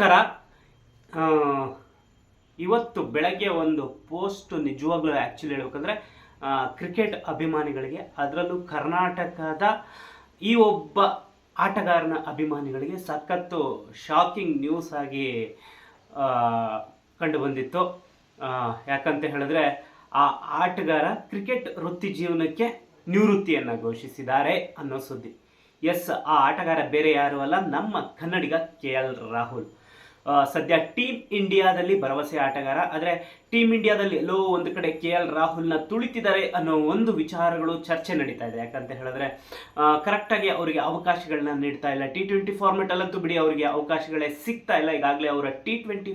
ನಮಸ್ಕಾರ. ಇವತ್ತು ಬೆಳಗ್ಗೆ ಒಂದು ಪೋಸ್ಟ್ ನಿಜವಾಗ್ಲೂ ಆ್ಯಕ್ಚುಲಿ ಹೇಳ್ಬೇಕಂದ್ರೆ ಕ್ರಿಕೆಟ್ ಅಭಿಮಾನಿಗಳಿಗೆ, ಅದರಲ್ಲೂ ಕರ್ನಾಟಕದ ಈ ಒಬ್ಬ ಆಟಗಾರನ ಅಭಿಮಾನಿಗಳಿಗೆ ಸಖತ್ತು ಶಾಕಿಂಗ್ ನ್ಯೂಸ್ ಆಗಿ ಕಂಡು ಬಂದಿತ್ತು. ಯಾಕಂತ ಹೇಳಿದ್ರೆ, ಆ ಆಟಗಾರ ಕ್ರಿಕೆಟ್ ವೃತ್ತಿ ಜೀವನಕ್ಕೆ ನಿವೃತ್ತಿಯನ್ನು ಘೋಷಿಸಿದ್ದಾರೆ ಅನ್ನೋ ಸುದ್ದಿ. ಎಸ್, ಆ ಆಟಗಾರ ಬೇರೆ ಯಾರು ಅಲ್ಲ, ನಮ್ಮ ಕನ್ನಡಿಗ ಕೆ ಎಲ್ ರಾಹುಲ್. ಸದ್ಯ ಟೀಮ್ ಇಂಡಿಯಾದಲ್ಲಿ ಭರವಸೆ ಆಟಗಾರ. ಆದರೆ ಟೀಮ್ ಇಂಡಿಯಾದಲ್ಲಿ ಎಲ್ಲೋ ಒಂದು ಕಡೆ ಕೆ ಎಲ್ ರಾಹುಲ್ನ ತುಳಿತಿದ್ದಾರೆ ಅನ್ನೋ ಒಂದು ವಿಚಾರಗಳು ಚರ್ಚೆ ನಡೀತಾ ಇದೆ. ಯಾಕಂತ ಹೇಳಿದ್ರೆ ಕರೆಕ್ಟಾಗಿ ಅವರಿಗೆ ಅವಕಾಶಗಳನ್ನ ನೀಡ್ತಾ ಇಲ್ಲ. ಟಿ ಟ್ವೆಂಟಿ ಫಾರ್ಮೆಟಲ್ಲಂತೂ ಬಿಡಿ ಅವರಿಗೆ ಅವಕಾಶಗಳೇ ಸಿಗ್ತಾ ಇಲ್ಲ. ಈಗಾಗಲೇ ಅವರ ಟಿ ಟ್ವೆಂಟಿ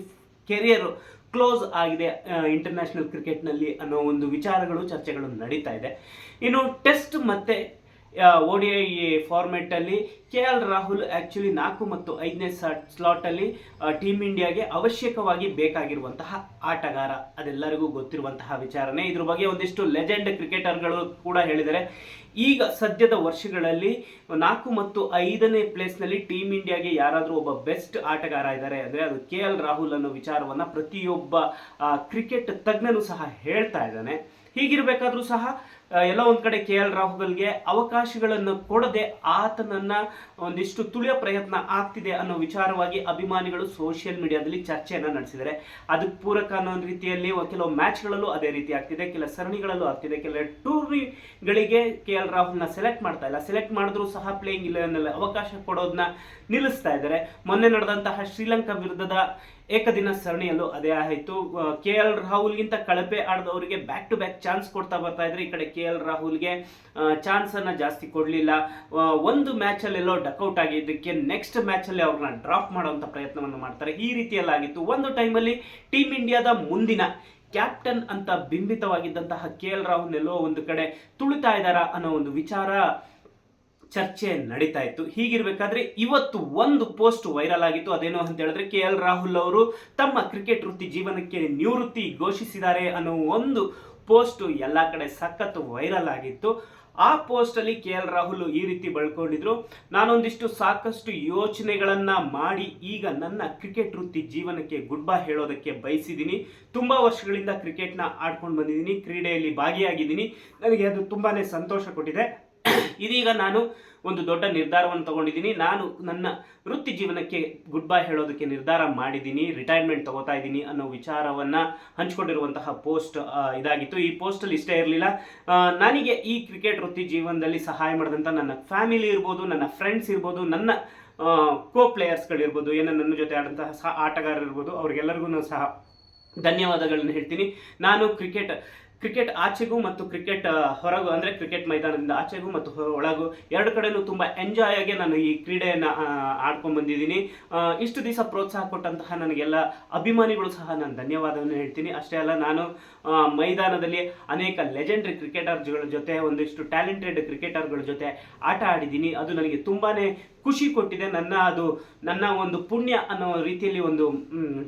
ಕೆರಿಯರ್ ಕ್ಲೋಸ್ ಆಗಿದೆ ಇಂಟರ್ನ್ಯಾಷನಲ್ ಕ್ರಿಕೆಟ್ನಲ್ಲಿ ಅನ್ನೋ ಒಂದು ವಿಚಾರಗಳು, ಚರ್ಚೆಗಳು ನಡೀತಾ ಇದೆ. ಇನ್ನು ಟೆಸ್ಟ್ ಮತ್ತೆ ಒ ಡಿ ಐ ಫಾರ್ಮೆಟಲ್ಲಿ ಕೆ ಎಲ್ ರಾಹುಲ್ ಆ್ಯಕ್ಚುಲಿ ನಾಲ್ಕು ಮತ್ತು ಐದನೇ ಸ್ಲಾಟಲ್ಲಿ ಟೀಮ್ ಇಂಡಿಯಾಗೆ ಅವಶ್ಯಕವಾಗಿ ಬೇಕಾಗಿರುವಂತಹ ಆಟಗಾರ. ಅದೆಲ್ಲರಿಗೂ ಗೊತ್ತಿರುವಂತಹ ವಿಚಾರನೆ ಇದ್ರ ಬಗ್ಗೆ ಒಂದಿಷ್ಟು ಲೆಜೆಂಡ್ ಕ್ರಿಕೆಟರ್ಗಳು ಕೂಡ ಹೇಳಿದ್ದಾರೆ. ಈಗ ಸದ್ಯದ ವರ್ಷಗಳಲ್ಲಿ ನಾಲ್ಕು ಮತ್ತು ಐದನೇ ಪ್ಲೇಸ್ನಲ್ಲಿ ಟೀಮ್ ಇಂಡಿಯಾಗೆ ಯಾರಾದರೂ ಒಬ್ಬ ಬೆಸ್ಟ್ ಆಟಗಾರ ಇದ್ದಾರೆ ಅಂದರೆ ಅದು ಕೆ ಎಲ್ ರಾಹುಲ್ ಅನ್ನೋ ವಿಚಾರವನ್ನು ಪ್ರತಿಯೊಬ್ಬ ಕ್ರಿಕೆಟ್ ತಜ್ಞನು ಸಹ ಹೇಳ್ತಾ ಇದ್ದಾನೆ. ಹೀಗಿರಬೇಕಾದ್ರೂ ಸಹ ಎಲ್ಲ ಒಂದು ಕಡೆ ಕೆ ಎಲ್ ರಾಹುಲ್ಗೆ ಅವಕಾಶಗಳನ್ನು ಕೊಡದೆ ಆತನನ್ನ ಒಂದಿಷ್ಟು ತುಳಿಯೋ ಪ್ರಯತ್ನ ಆಗ್ತಿದೆ ಅನ್ನೋ ವಿಚಾರವಾಗಿ ಅಭಿಮಾನಿಗಳು ಸೋಷಿಯಲ್ ಮೀಡಿಯಾದಲ್ಲಿ ಚರ್ಚೆಯನ್ನು ನಡೆಸಿದ್ದಾರೆ. ಅದಕ್ಕೆ ಪೂರಕ ಅನ್ನೋ ರೀತಿಯಲ್ಲಿ ಕೆಲವು ಮ್ಯಾಚ್ಗಳಲ್ಲೂ ಅದೇ ರೀತಿ ಆಗ್ತಿದೆ, ಕೆಲ ಸರಣಿಗಳಲ್ಲೂ ಆಗ್ತಿದೆ, ಕೆಲ ಟೂರ್ನಿಗಳಿಗೆ ಕೆ ಎಲ್ ರಾಹುಲ್ನ ಸೆಲೆಕ್ಟ್ ಮಾಡ್ತಾ ಇಲ್ಲ. ಸೆಲೆಕ್ಟ್ ಮಾಡಿದ್ರು ಸಹ ಪ್ಲೇಯಿಂಗ್ ಇಲೆವೆನ್ನಲ್ಲಿ ಅವಕಾಶ ಕೊಡೋದನ್ನ ನಿಲ್ಲಿಸ್ತಾ ಇದ್ದಾರೆ. ಮೊನ್ನೆ ನಡೆದಂತಹ ಶ್ರೀಲಂಕಾ ವಿರುದ್ಧದ ಏಕದಿನ ಸರಣಿಯಲ್ಲೂ ಅದೇ ಆಯಿತು. ಕೆ ಎಲ್ ರಾಹುಲ್ಗಿಂತ ಕಳಪೆ ಆಡದವರಿಗೆ ಬ್ಯಾಕ್ ಟು ಬ್ಯಾಕ್ ಚಾನ್ಸ್ ಕೊಡ್ತಾ ಬರ್ತಾ ಇದ್ರೆ ಈ ಕಡೆ ಕೆ ಎಲ್ ರಾಹುಲ್ಗೆ ಚಾನ್ಸನ್ನು ಜಾಸ್ತಿ ಕೊಡಲಿಲ್ಲ. ಒಂದು ಮ್ಯಾಚಲ್ಲೆಲ್ಲೋ ಡಕೌಟ್ ಆಗಿದ್ದಕ್ಕೆ ನೆಕ್ಸ್ಟ್ ಮ್ಯಾಚಲ್ಲಿ ಅವ್ರನ್ನ ಡ್ರಾಪ್ ಮಾಡುವಂತ ಪ್ರಯತ್ನವನ್ನು ಮಾಡ್ತಾರೆ. ಈ ರೀತಿಯಲ್ಲಾಗಿತ್ತು ಒಂದು ಟೈಮಲ್ಲಿ ಟೀಮ್ ಇಂಡಿಯಾದ ಮುಂದಿನ ಕ್ಯಾಪ್ಟನ್ ಅಂತ ಬಿಂಬಿತವಾಗಿದ್ದಂತಹ ಕೆ ಎಲ್ ರಾಹುಲ್ ಎಲ್ಲೋ ಒಂದು ಕಡೆ ತುಳಿತಾ ಇದ್ದಾರಾ ಅನ್ನೋ ಒಂದು ವಿಚಾರ ಚರ್ಚೆ ನಡೀತಾ ಇತ್ತು. ಹೀಗಿರ್ಬೇಕಾದ್ರೆ ಇವತ್ತು ಒಂದು ಪೋಸ್ಟ್ ವೈರಲ್ ಆಗಿತ್ತು. ಅದೇನು ಅಂತ ಹೇಳಿದ್ರೆ ಕೆ ಎಲ್ ರಾಹುಲ್ ಅವರು ತಮ್ಮ ಕ್ರಿಕೆಟ್ ವೃತ್ತಿ ಜೀವನಕ್ಕೆ ನಿವೃತ್ತಿ ಘೋಷಿಸಿದ್ದಾರೆ ಅನ್ನೋ ಒಂದು ಪೋಸ್ಟ್ ಎಲ್ಲ ಕಡೆ ಸಖತ್ತು ವೈರಲ್ ಆಗಿತ್ತು. ಆ ಪೋಸ್ಟಲ್ಲಿ ಕೆ ಎಲ್ ರಾಹುಲ್ ಈ ರೀತಿ ಬಳ್ಕೊಂಡಿದ್ರು, ನಾನೊಂದಿಷ್ಟು ಸಾಕಷ್ಟು ಯೋಚನೆಗಳನ್ನ ಮಾಡಿ ಈಗ ನನ್ನ ಕ್ರಿಕೆಟ್ ವೃತ್ತಿ ಜೀವನಕ್ಕೆ ಗುಡ್ ಬೈ ಹೇಳೋದಕ್ಕೆ ಬಯಸಿದ್ದೀನಿ ತುಂಬ ವರ್ಷಗಳಿಂದ ಕ್ರಿಕೆಟ್ನ ಆಡ್ಕೊಂಡು ಬಂದಿದ್ದೀನಿ ಕ್ರೀಡೆಯಲ್ಲಿ ಭಾಗಿಯಾಗಿದ್ದೀನಿ ನನಗೆ ಅದು ತುಂಬಾನೇ ಸಂತೋಷ ಕೊಟ್ಟಿದೆ. ಇದೀಗ ನಾನು ಒಂದು ದೊಡ್ಡ ನಿರ್ಧಾರವನ್ನು ತಗೊಂಡಿದ್ದೀನಿ. ನಾನು ನನ್ನ ವೃತ್ತಿ ಜೀವನಕ್ಕೆ ಗುಡ್ ಬೈ ಹೇಳೋದಕ್ಕೆ ನಿರ್ಧಾರ ಮಾಡಿದ್ದೀನಿ. ರಿಟೈರ್ಮೆಂಟ್ ತಗೋತಾ ಇದ್ದೀನಿ ಅನ್ನೋ ವಿಚಾರವನ್ನು ಹಂಚ್ಕೊಂಡಿರುವಂತಹ ಪೋಸ್ಟ್ ಇದಾಗಿತ್ತು. ಈ ಪೋಸ್ಟಲ್ಲಿ ಇಷ್ಟೇ ಇರಲಿಲ್ಲ. ನನಗೆ ಈ ಕ್ರಿಕೆಟ್ ವೃತ್ತಿ ಜೀವನದಲ್ಲಿ ಸಹಾಯ ಮಾಡಿದಂಥ ನನ್ನ ಫ್ಯಾಮಿಲಿ ಇರ್ಬೋದು, ನನ್ನ ಫ್ರೆಂಡ್ಸ್ ಇರ್ಬೋದು, ನನ್ನ ಕೋ ಪ್ಲೇಯರ್ಸ್ಗಳಿರ್ಬೋದು ಏನೋ ನನ್ನ ಜೊತೆ ಆದಂತಹ ಸಹ ಆಟಗಾರರಿರ್ಬೋದು, ಅವ್ರಿಗೆಲ್ಲರಿಗೂ ಸಹ ಧನ್ಯವಾದಗಳನ್ನು ಹೇಳ್ತೀನಿ. ನಾನು ಕ್ರಿಕೆಟ್ ಕ್ರಿಕೆಟ್ ಆಚೆಗೂ ಮತ್ತು ಕ್ರಿಕೆಟ್ ಹೊರಗು ಅಂದರೆ ಕ್ರಿಕೆಟ್ ಮೈದಾನದಿಂದ ಆಚೆಗೂ ಮತ್ತು ಒಳಗೂ ಎರಡು ಕಡೆನೂ ತುಂಬ ಎಂಜಾಯ್ ಆಗಿ ನಾನು ಈ ಕ್ರೀಡೆಯನ್ನು ಆಡ್ಕೊಂಡು ಬಂದಿದ್ದೀನಿ. ಇಷ್ಟು ದಿವಸ ಪ್ರೋತ್ಸಾಹ ಕೊಟ್ಟಂತಹ ನನಗೆಲ್ಲ ಅಭಿಮಾನಿಗಳು ಸಹ ನಾನು ಧನ್ಯವಾದವನ್ನು ಹೇಳ್ತೀನಿ. ಅಷ್ಟೇ ಅಲ್ಲ, ನಾನು ಮೈದಾನದಲ್ಲಿ ಅನೇಕ ಲೆಜೆಂಡ್ರಿ ಕ್ರಿಕೆಟರ್ಗಳ ಜೊತೆ, ಒಂದಿಷ್ಟು ಟ್ಯಾಲೆಂಟೆಡ್ ಕ್ರಿಕೆಟರ್ಗಳ ಜೊತೆ ಆಟ ಆಡಿದ್ದೀನಿ. ಅದು ನನಗೆ ತುಂಬಾ ಖುಷಿ ಕೊಟ್ಟಿದೆ. ನನ್ನ ಅದು ನನ್ನ ಒಂದು ಪುಣ್ಯ ಅನ್ನೋ ರೀತಿಯಲ್ಲಿ ಒಂದು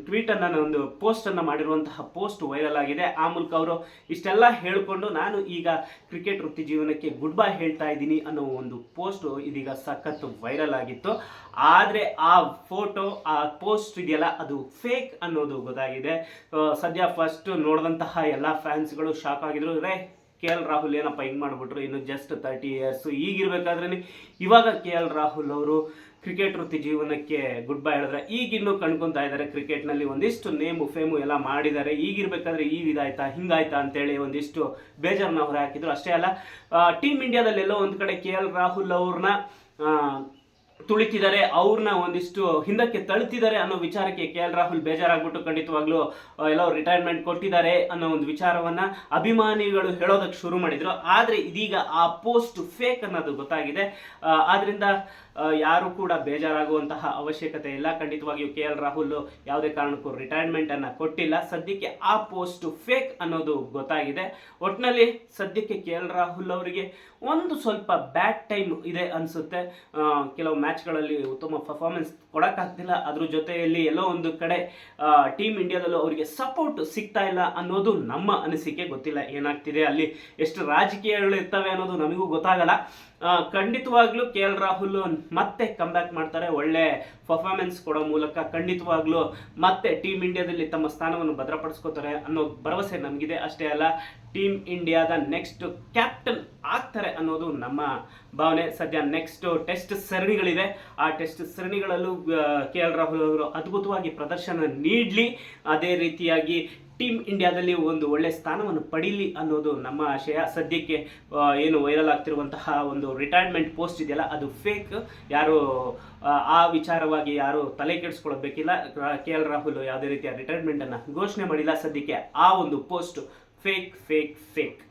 ಟ್ವೀಟನ್ನು ನಾನು ಒಂದು ಪೋಸ್ಟನ್ನು ಮಾಡಿರುವಂತಹ ಪೋಸ್ಟ್ ವೈರಲ್ ಆಗಿದೆ. ಆ ಮೂಲಕ ಅವರು ಇಷ್ಟೆಲ್ಲ ಹೇಳಿಕೊಂಡು ನಾನು ಈಗ ಕ್ರಿಕೆಟ್ ವೃತ್ತಿ ಜೀವನಕ್ಕೆ ಗುಡ್ ಬೈ ಹೇಳ್ತಾ ಇದ್ದೀನಿ ಅನ್ನೋ ಒಂದು ಪೋಸ್ಟು ಇದೀಗ ಸಖತ್ತು ವೈರಲ್ ಆಗಿತ್ತು. ಆದರೆ ಆ ಫೋಟೋ, ಆ ಪೋಸ್ಟ್ ಇದೆಯಲ್ಲ, ಅದು ಫೇಕ್ ಅನ್ನೋದು ಗೊತ್ತಾಗಿದೆ. ಸದ್ಯ ಫಸ್ಟ್ ನೋಡಿದಂತಹ ಎಲ್ಲ ಫ್ಯಾನ್ಸ್ಗಳು ಶಾಕ್ ಆಗಿದ್ರು. ರೇ ಕೆ ಎಲ್ ರಾಹುಲ್ ಏನಪ್ಪ ಹಿಂಗೆ ಮಾಡಿಬಿಟ್ರು? ಇನ್ನು ಜಸ್ಟ್ ತರ್ಟಿ ಇಯರ್ಸು ಈಗಿರ್ಬೇಕಾದ್ರೆ ಇವಾಗ ಕೆ ಎಲ್ ರಾಹುಲ್ ಅವರು ಕ್ರಿಕೆಟ್ ವೃತ್ತಿ ಜೀವನಕ್ಕೆ ಗುಡ್ ಬೈ ಹೇಳಿದ್ರೆ ಈಗಿನ್ನೂ ಕಣ್ಕೊತಾ ಇದ್ದಾರೆ. ಕ್ರಿಕೆಟ್ನಲ್ಲಿ ಒಂದಿಷ್ಟು ನೇಮು ಫೇಮು ಎಲ್ಲ ಮಾಡಿದ್ದಾರೆ. ಈಗಿರಬೇಕಾದ್ರೆ ಈ ಇದಾಯ್ತಾ ಹಿಂಗಾಯ್ತಾ ಅಂತೇಳಿ ಒಂದಿಷ್ಟು ಬೇಜಾರನ್ನ ಹೊರ ಹಾಕಿದ್ರು ಅಷ್ಟೇ ಅಲ್ಲ ಟೀಮ್ ಇಂಡಿಯಾದಲ್ಲಿ ಎಲ್ಲೋ ಒಂದು ಕಡೆ ಕೆ ಎಲ್ ರಾಹುಲ್ ಅವ್ರನ್ನ ತುಳಿತಿದ್ದಾರೆ, ಅವ್ರನ್ನ ಒಂದಿಷ್ಟು ಹಿಂದಕ್ಕೆ ತಳ್ತಿದ್ದಾರೆ ಅನ್ನೋ ವಿಚಾರಕ್ಕೆ ಕೆ ಎಲ್ ರಾಹುಲ್ ಬೇಜಾರಾಗ್ಬಿಟ್ಟು ಖಂಡಿತವಾಗ್ಲೂ ಎಲ್ಲೋ ರಿಟೈರ್ಮೆಂಟ್ ಕೊಟ್ಟಿದ್ದಾರೆ ಅನ್ನೋ ಒಂದು ವಿಚಾರವನ್ನ ಅಭಿಮಾನಿಗಳು ಹೇಳೋದಕ್ಕೆ ಶುರು ಮಾಡಿದ್ರು. ಆದರೆ ಇದೀಗ ಆ ಪೋಸ್ಟ್ ಫೇಕ್ ಅನ್ನೋದು ಗೊತ್ತಾಗಿದೆ. ಆದ್ರಿಂದ ಯಾರು ಕೂಡ ಬೇಜಾರಾಗುವಂತಹ ಅವಶ್ಯಕತೆ ಇಲ್ಲ. ಖಂಡಿತವಾಗಿಯೂ ಕೆ ಎಲ್ ರಾಹುಲ್ ಯಾವುದೇ ಕಾರಣಕ್ಕೂ ರಿಟೈರ್ಮೆಂಟ್ ಅನ್ನ ಕೊಟ್ಟಿಲ್ಲ. ಸದ್ಯಕ್ಕೆ ಆ ಪೋಸ್ಟ್ ಫೇಕ್ ಅನ್ನೋದು ಗೊತ್ತಾಗಿದೆ. ಒಟ್ಟಿನಲ್ಲಿ ಸದ್ಯಕ್ಕೆ ಕೆ ಎಲ್ ರಾಹುಲ್ ಅವರಿಗೆ ಒಂದು ಸ್ವಲ್ಪ ಬ್ಯಾಡ್ ಟೈಮ್ ಇದೆ ಅನ್ಸುತ್ತೆ. ಕೆಲವು ಮ್ಯಾಚ್ಗಳಲ್ಲಿ ಉತ್ತಮ ಪರ್ಫಾರ್ಮೆನ್ಸ್ ಕೊಡೋಕ್ಕಾಗ್ತಿಲ್ಲ. ಅದ್ರ ಜೊತೆಯಲ್ಲಿ ಎಲ್ಲೋ ಒಂದು ಕಡೆ ಟೀಮ್ ಇಂಡಿಯಾದಲ್ಲೂ ಅವರಿಗೆ ಸಪೋರ್ಟ್ ಸಿಗ್ತಾ ಇಲ್ಲ ಅನ್ನೋದು ನಮ್ಮ ಅನಿಸಿಕೆ. ಗೊತ್ತಿಲ್ಲ ಏನಾಗ್ತಿದೆ, ಅಲ್ಲಿ ಎಷ್ಟು ರಾಜಕೀಯಗಳು ಇರ್ತವೆ ಅನ್ನೋದು ನಮಗೂ ಗೊತ್ತಾಗಲ್ಲ. ಖಂಡಿತವಾಗ್ಲೂ ಕೆ ಎಲ್ ರಾಹುಲ್ ಮತ್ತೆ ಕಮ್ಬ್ಯಾಕ್ ಮಾಡ್ತಾರೆ. ಒಳ್ಳೆ ಪರ್ಫಾರ್ಮೆನ್ಸ್ ಕೊಡೋ ಮೂಲಕ ಖಂಡಿತವಾಗ್ಲೂ ಮತ್ತೆ ಟೀಮ್ ಇಂಡಿಯಾದಲ್ಲಿ ತಮ್ಮ ಸ್ಥಾನವನ್ನು ಭದ್ರಪಡಿಸ್ಕೋತಾರೆ ಅನ್ನೋ ಭರವಸೆ ನಮಗಿದೆ. ಅಷ್ಟೇ ಅಲ್ಲ ಟೀಮ್ ಇಂಡಿಯಾದ ನೆಕ್ಸ್ಟ್ ಕ್ಯಾಪ್ಟನ್ ಆಗ್ತಾರೆ ಅನ್ನೋದು ನಮ್ಮ ಭಾವನೆ. ಸದ್ಯ ನೆಕ್ಸ್ಟ್ ಟೆಸ್ಟ್ ಸರಣಿಗಳಿದೆ. ಆ ಟೆಸ್ಟ್ ಸರಣಿಗಳಲ್ಲೂ ಕೆ ಎಲ್ ರಾಹುಲ್ ಅವರು ಅದ್ಭುತವಾಗಿ ಪ್ರದರ್ಶನ ನೀಡಲಿ. ಅದೇ ರೀತಿಯಾಗಿ ಟೀಮ್ ಇಂಡಿಯಾದಲ್ಲಿ ಒಂದು ಒಳ್ಳೆ ಸ್ಥಾನವನ್ನು ಪಡೀಲಿ ಅನ್ನೋದು ನಮ್ಮ ಆಶಯ ಸದ್ಯಕ್ಕೆ ಏನು ವೈರಲ್ ಆಗ್ತಿರುವಂತಹ ಒಂದು ರಿಟೈರ್ಮೆಂಟ್ ಪೋಸ್ಟ್ ಇದೆಯಲ್ಲ ಅದು ಫೇಕ್ ಯಾರು ಆ, ವಿಚಾರವಾಗಿ ಯಾರು ತಲೆ ಕೆಡಿಸ್ಕೊಳ್ಬೇಕಿಲ್ಲ. ಕೆ ಎಲ್ ರಾಹುಲ್ ಯಾವುದೇ ರೀತಿಯ ರಿಟೈರ್ಮೆಂಟನ್ನು ಘೋಷಣೆ ಮಾಡಿಲ್ಲ. ಸದ್ಯಕ್ಕೆ ಆ ಒಂದು ಪೋಸ್ಟ್ ಫೇಕ್ ಫೇಕ್ ಫೇಕ್